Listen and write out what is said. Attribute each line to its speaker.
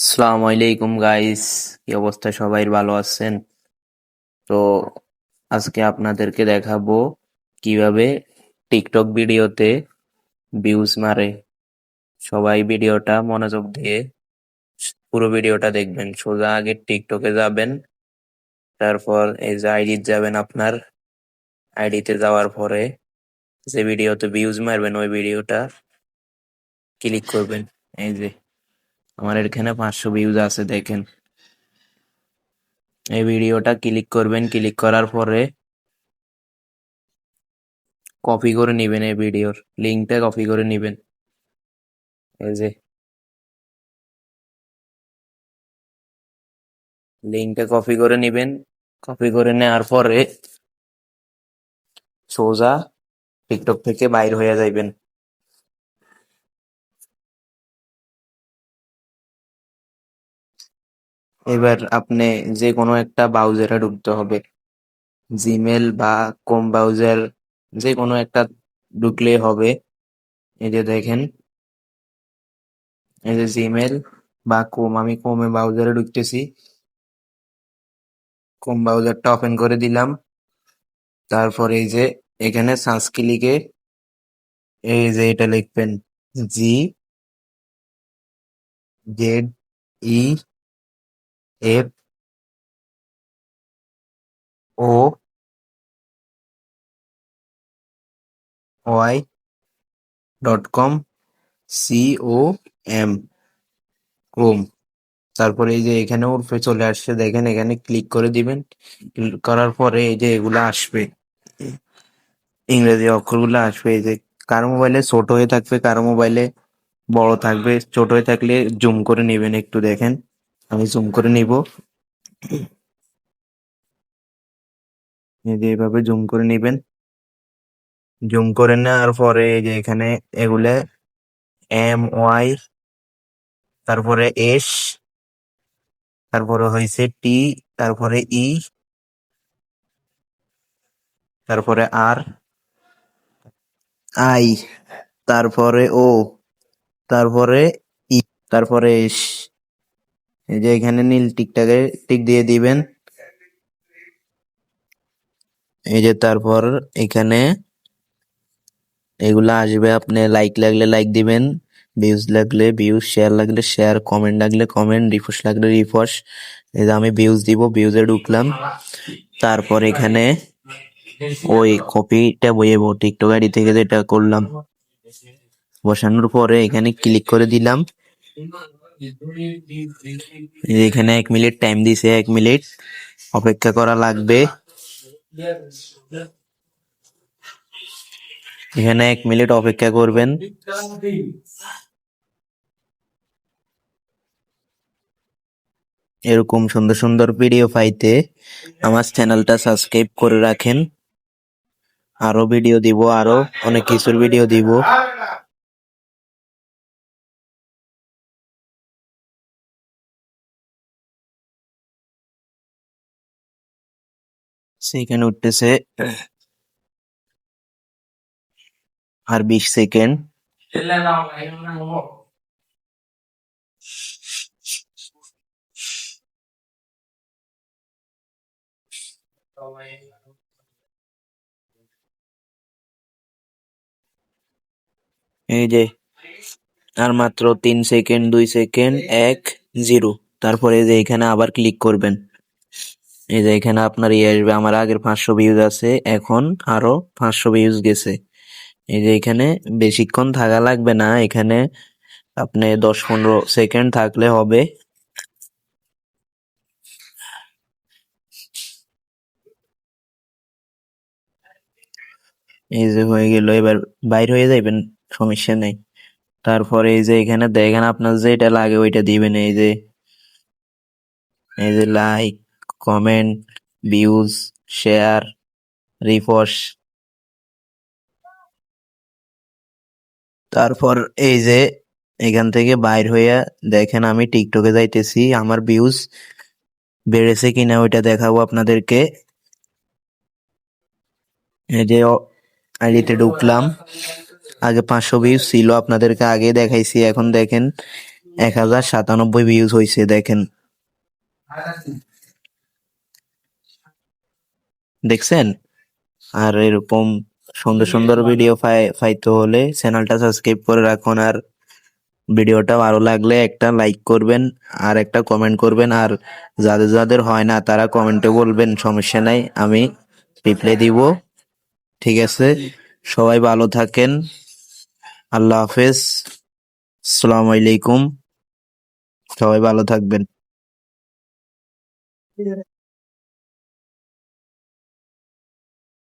Speaker 1: আসসালামু আলাইকুম গাইস কি অবস্থা? সবাই ভালো আছেন? তো আজকে আপনাদেরকে দেখাবো কীভাবে টিকটক ভিডিওতে ভিউজ মারে। সবাই ভিডিওটা মনোযোগ দিয়ে পুরো ভিডিওটা দেখবেন। সোজা আগে টিকটকে যাবেন, তারপর এই যে আইডি যাবেন আপনার। আইডিতে যাওয়ার পরে যে ভিডিওতে ভিউজ মারবেন, ওই ভিডিওটা ক্লিক করবেন। এই যে আমার এখানে পাঁচশো ভিউজ আছে, দেখেন। এই ভিডিওটা ক্লিক করবেন ক্লিক করার পরে কপি করে নিবেন এই ভিডিওর। লিঙ্কটা কপি করে নিবেন। এই যে। লিঙ্কটা কপি করে নিবেন। কপি করে নেওয়ার পরে সোজা টিকটক থেকে বাইর হয়ে যাইবেন। এবার আপনি যে কোনো একটা ব্রাউজারে ঢুকতে হবে। জিমেল বা কম ব্রাউজার যে কোনো একটা ঢুকলেই হবে। এই যে দেখেন, এই যে জিমেল বা কোম আমি কোমে ব্রাউজারে ঢুকতেছি। কোম ব্রাউজারটা ওপেন করে দিলাম। তারপর এই যে এখানে সার্চ ক্লিকে এই যে এটা লিখবেন G Z E F O Y dot com O M Chrome. তারপরে এই যে এখানে উর্ফে চলে আসছে, দেখেন এখানে ক্লিক করে দিবেন। করার পরে এই যে এগুলা আসবে। ইংরেজি অক্ষরগুলো আসবে। এই যে কারও মোবাইলে ছোট হয়ে থাকবে, কারও মোবাইলে বড় থাকবে। ছোট হয়ে থাকলে জুম করে নেবেন একটু দেখেন। আমি জুম করে নিব। এই যে এইভাবে জুম করে নেবেন। জুম করে নেওয়ার পরে এই যে এখানে এগুলা এম ওয়াই তারপরে এস তারপরে হয়েছে টি তারপরে ই তারপরে আর আই তারপরে ও তারপরে ই তারপরে এস এই যে এখানে নীল টিকটাকে টিক দিয়ে দিবেন। এই যে তারপর এখানে এগুলা আসবে, আপনি লাইক লাগলে লাইক দিবেন ভিউজ লাগলে ভিউজ শেয়ার লাগলে শেয়ার কমেন্ট লাগলে কমেন্ট রিপোস্ট লাগলে রিপোস্ট এই যে আমি ভিউজ দিব ভিউজে ঢুকলাম। তারপর এখানে ওই কপিটা বইয়েবো টিকটক আইডি থেকে যেটা করলাম, বসানোর পরে এখানে ক্লিক করে দিলাম। এখানে এক মিনিট টাইম দিছে, এক মিনিট অপেক্ষা করা লাগবে। এখানে এক মিনিট অপেক্ষা করবেন। এরকম সুন্দর সুন্দর ভিডিও পাইতে আমার চ্যানেলটা সাবস্ক্রাইব করে রাখেন। আরও ভিডিও দিব, আরও অনেক কিছুর ভিডিও দিব। সেখানে উঠতেছে। আর বিশ সেকেন্ড। এই যে, আর মাত্র তিন সেকেন্ড, দুই সেকেন্ড, এক, জিরো। তারপরে যে এখানে আবার ক্লিক করবেন। এই যে এখানে আপনার ইয়ে আসবে, আমার আগের পাঁচশো ভিউজ আছে, এখন আরও পাঁচশো ভিউজ গেছে। এই যে এখানে বেশিক্ষণ থাকা লাগবে না, এখানে আপনি দশ পনেরো সেকেন্ড থাকলে হবে। এই যে হয়ে গেল, এবার বাইর হয়ে যাবেন সমস্যা নেই। তারপরে এই যে এখানে দেখেন আপনার যেটা লাগে ওইটা দিবেন, এই যে এই যে like comment views share repost তারপর এই যে এখান থেকে বাইর হইয়া দেখেন আমি টিকটকে যাইতেছি, আমার ভিউজ বেড়েছে কিনা ওইটা দেখাবো আপনাদেরকে। এই যে আইডিতে ঢুকলাম, আগে পাঁচশো ভিউজ ছিল, আপনাদেরকে আগে দেখাইছি, এখন দেখেন এক হাজার সাতানব্বই ভিউজ হয়েছে দেখেন। দেখছেন? আর এরকম সুন্দর সুন্দর ভিডিও পাইতে হলে চ্যানেলটা সাবস্ক্রাইব করে রাখুন। আর ভিডিওটা ভালো লাগলে একটা লাইক করবেন আর একটা কমেন্ট করবেন। আর যাদের যাদের হয় না তারা কমেন্টে বলবেন সমস্যা নাই আমি রিপ্লাই দিব। ঠিক আছে? সবাই ভালো থাকেন। আল্লাহ হাফেজ। আসসালামু আলাইকুম। সবাই ভালো থাকবেন।